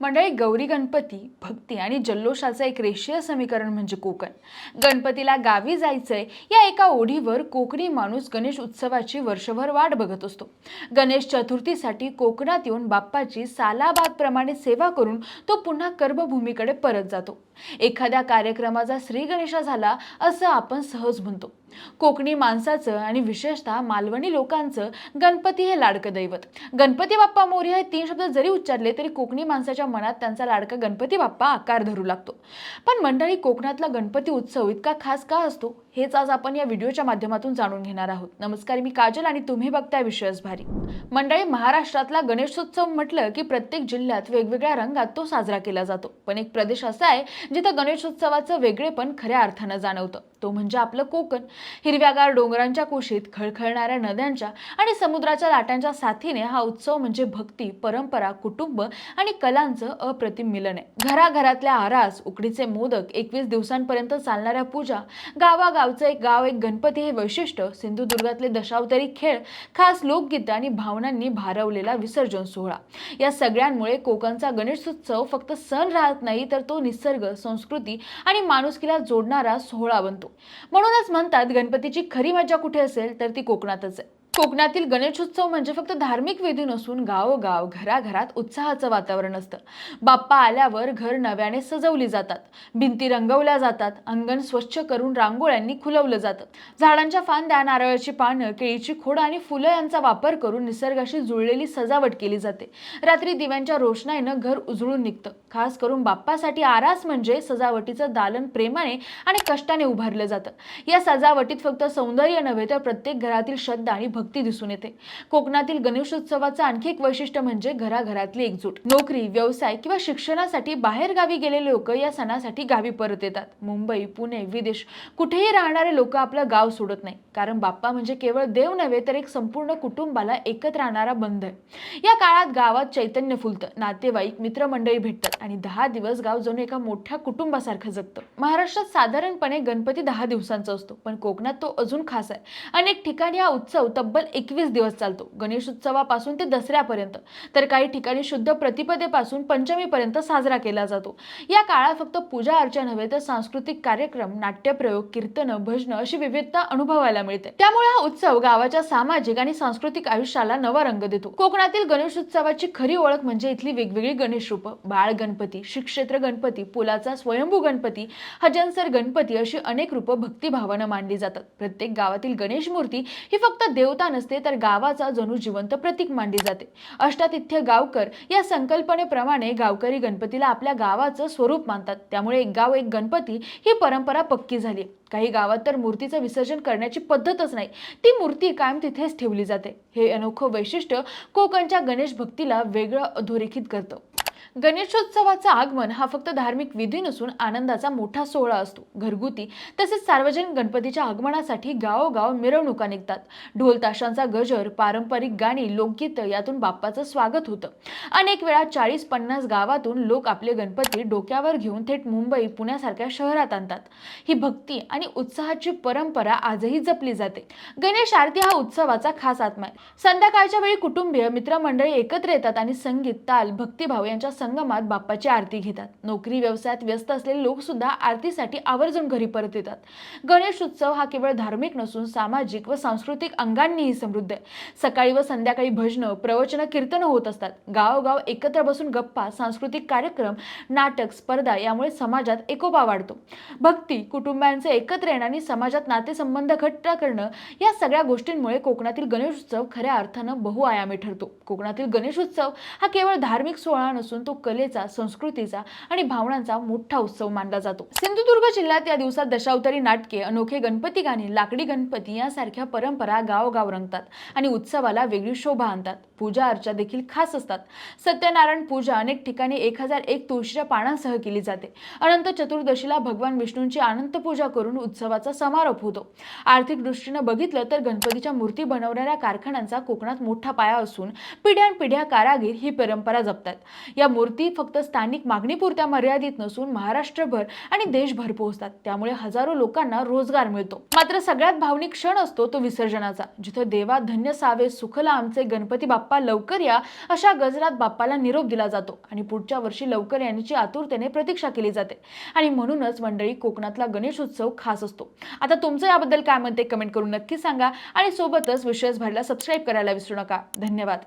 मंडळी गौरी गणपती भक्ती आणि जल्लोषाचं एक रेषीय समीकरण म्हणजे कोकण. गणपतीला गावी जायचंय या एका ओढीवर कोकणी माणूस गणेश उत्सवाची वर्षभर वाट बघत असतो. गणेश चतुर्थीसाठी कोकणात येऊन बाप्पाची सालाबादप्रमाणे सेवा करून तो पुन्हा कर्मभूमीकडे परत जातो. एखाद्या कार्यक्रमाचा श्री गणेशा झाला असं आपण सहज म्हणतो. कोकणी माणसाचं आणि विशेषतः मालवणी लोकांचं गणपती हे लाडकं दैवत. गणपती बाप्पा मोर्या हे तीन शब्द जरी उच्चारले तरी कोकणी माणसाच्या मनात त्यांचा लाडका गणपती बाप्पा आकार धरू लागतो. पण मंडळी कोकणातला गणपती उत्सव इतका खास का असतो? हेच आज आपण या व्हिडिओच्या माध्यमातून जाणून घेणार आहोत. नमस्कार मी काजल आणि तुम्ही बघताय विश्वास भारी. मंडळी महाराष्ट्रातला गणेशोत्सव म्हटलं की प्रत्येक जिल्ह्यात वेगवेगळ्या रंगात तो साजरा केला जातो. पण एक प्रदेश असा आहे जिथं गणेशोत्सवाचं वेगळेपण खऱ्या अर्थानं जाणवतं. तो म्हणजे आपलं कोकण. हिरव्यागार डोंगरांच्या कुशीत खळखळणाऱ्या नद्यांच्या आणि समुद्राच्या लाटांच्या साथीने हा उत्सव म्हणजे भक्ती परंपरा कुटुंब आणि कलांचं अप्रतिम मिलन आहे. घराघरातल्या आरास उकडीचे मोदक एकवीस दिवसांपर्यंत चालणाऱ्या पूजा गावागाव गावचं एक गाव एक गणपती हे वैशिष्ट्य. सिंधुदुर्गातले दशावतारी खेळ खास लोकगीतं आणि भावनांनी भारवलेला विसर्जन सोहळा. या सगळ्यांमुळे कोकणचा गणेशोत्सव फक्त सण राहत नाही तर तो निसर्ग संस्कृती आणि माणुसकीला जोडणारा सोहळा बनतो. म्हणूनच म्हणतात गणपतीची खरी मजा कुठे असेल तर ती कोकणातच आहे. कोकणातील गणेशोत्सव म्हणजे फक्त धार्मिक विधी नसून गावोगाव घराघरात उत्साहाचं वातावरण असतं. बाप्पा आल्यावर घर नव्याने सजवली जातात. भिंती रंगवल्या जातात. अंगण स्वच्छ करून रांगोळ्यांनी खुलवलं जातं. झाडांच्या फांद्या नारळाची पानं केळीची खोडं आणि फुलं यांचा वापर करून निसर्गाशी जुळलेली सजावट केली जाते. रात्री दिव्यांच्या रोषणाईनं घर उजळून निघतं. खास करून बाप्पासाठी आरास म्हणजे सजावटीचं दालन प्रेमाने आणि कष्टाने उभारलं जातं. या सजावटीत फक्त सौंदर्य नव्हे तर प्रत्येक घरातील श्रद्धा आणि भक्ती दिसून येते. कोकणातील गणेशोत्सवाचं आणखी एक वैशिष्ट्य म्हणजे घराघरातली एकजूट. नोकरी व्यवसाय किंवा शिक्षणासाठी बाहेरगावी गेलेले लोक या सणासाठी गावी परत येतात. मुंबई पुणे विदेश कुठेही राहणारे लोक आपलं गाव सोडत नाही. कारण बाप्पा म्हणजे केवळ देव नव्हे तर एक संपूर्ण कुटुंबाला एकत्र आणणारा बंध आहे या काळात गावात चैतन्य फुलतं. नातेवाईक मित्रमंडळी भेटतात. आणि दहा दिवस गाव जणू एका मोठ्या कुटुंबासारखं जगतं. महाराष्ट्रात साधारणपणे गणपती दहा दिवसांचा असतो पण कोकणात तो अजून खास आहे. अनेक ठिकाणी हा उत्सव तब्बल एकवीस दिवस चालतो गणेशोत्सवापासून ते दसऱ्यापर्यंत. तर काही ठिकाणी शुद्ध प्रतिपदेपासून पंचमीपर्यंत साजरा केला जातो. या काळात फक्त पूजा अर्चा नव्हे तर सांस्कृतिक कार्यक्रम नाट्यप्रयोग कीर्तनं भजनं अशी विविधता अनुभवायला मिळते. त्यामुळे हा उत्सव गावाच्या सामाजिक आणि सांस्कृतिक आयुष्याला नवा रंग देतो. कोकणातील गणेशोत्सवाची खरी ओळख म्हणजे इथली वेगवेगळी गणेश रूप बाळ गणपती श्रीक्षेत्र गणपती पुलाचा स्वयंभू गणपती हजनसर गणपती अशी अनेक रूपं भक्तिभावानं मांडली जातात. प्रत्येक गावातील गणेश मूर्ती ही फक्त देवता नसते तर गावाचा जणू जिवंत प्रतीक मानली जाते. अष्टातिथ्य गावकर या संकल्पनेप्रमाणे गावकरी गणपतीला आपल्या गावाचं स्वरूप मानतात. त्यामुळे एक गाव एक गणपती ही परंपरा पक्की झाली. काही गावात तर मूर्तीचं विसर्जन करण्याची पद्धतच नाही. ती मूर्ती कायम तिथेच ठेवली जाते. हे अनोखं वैशिष्ट्य कोकणच्या गणेश भक्तीला वेगळं अधोरेखित करतं. गणेशोत्सवाचं आगमन हा फक्त धार्मिक विधी नसून आनंदाचा मोठा सोहळा असतो. घरगुती तसेच सार्वजनिक गणपतीच्या आगमनासाठी गावोगाव मिरवणुका निघतात. ढोल ताशांचा गजर पारंपरिक गाणी लोकगीतं यातून बाप्पाचं स्वागत होतं. अनेक वेळा चाळीस पन्नास गावातून लोक आपले गणपती डोक्यावर घेऊन थेट मुंबई पुण्यासारख्या शहरात आणतात. ही भक्ती आणि उत्साहाची परंपरा आजही जपली जाते. गणेश आरती हा उत्सवाचा खास आत्मा आहे. संध्याकाळच्या वेळी कुटुंबीय मित्रमंडळी एकत्र येतात आणि संगीत ताल भक्तिभाव यांच्या संगमात बाप्पाची आरती घेतात. नोकरी व्यवसायात व्यस्त असलेले लोक सुद्धा आरतीसाठी आवर्जून घरी परत येतात. गणेश उत्सव हा केवळ धार्मिक नसून सामाजिक व सांस्कृतिक अंगांनीही समृद्ध आहे. सकाळी व संध्याकाळी भजनं प्रवचनं कीर्तनं होत असतात. गावोगाव एकत्र बसून गप्पा सांस्कृतिक कार्यक्रम नाटक स्पर्धा यामुळे समाजात एकोपा वाढतो. भक्ती कुटुंबांचे एकत्र येणं आणि समाजात नातेसंबंध घट्ट करणं या सगळ्या गोष्टींमुळे कोकणातील गणेशोत्सव खऱ्या अर्थानं बहुआयामी ठरतो. कोकणातील गणेशोत्सव हा केवळ धार्मिक सोहळा नसून तो कलेचा संस्कृतीचा आणि भावनांचा मोठा उत्सव मानला जातो. सिंधुदुर्ग जिल्ह्यात या दिवसात दशावतारी नाटके अनोखे गणपती गाणी लाकडी गणपती यासारख्या परंपरा गावोगाव रंगतात आणि उत्सवाला वेगळी शोभा आणतात. पूजा अर्चा देखील खास असतात. सत्यनारायण पूजा अनेक ठिकाणी एक हजार एक तुळशीच्या पानांसह केली जाते. अनंत चतुर्दशीला भगवान विष्णूंची अनंत पूजा करून उत्सवाचा समारोप होतो. आर्थिक दृष्टीनं बघितलं तर गणपतीच्या मूर्ती बनवणाऱ्या कारखान्यांचा कोकणात मोठा पाया असून पिढ्यानपिढ्या कारागीर ही परंपरा जपतात. या मूर्ती फक्त स्थानिक मागणीपुरत्या मर्यादित नसून महाराष्ट्रभर आणि देशभर पोहोचतात. त्यामुळे हजारो लोकांना रोजगार मिळतो. मात्र सगळ्यात भावनिक क्षण असतो तो विसर्जनाचा. जिथं देवा धन्य सावे सुखला आमचे गणपती बाप्पा लवकर या अशा गजरात बाप्पाला निरोप दिला जातो आणि पुढच्या वर्षी लवकर यांची आतुरतेने प्रतीक्षा केली जाते. आणि म्हणूनच मंडळी कोकणातला गणेश उत्सव खास असतो. आता तुमचं याबद्दल काय म्हणते कमेंट करून नक्की सांगा आणि सोबतच विशेष भरला सबस्क्राईब करायला विसरू नका. धन्यवाद.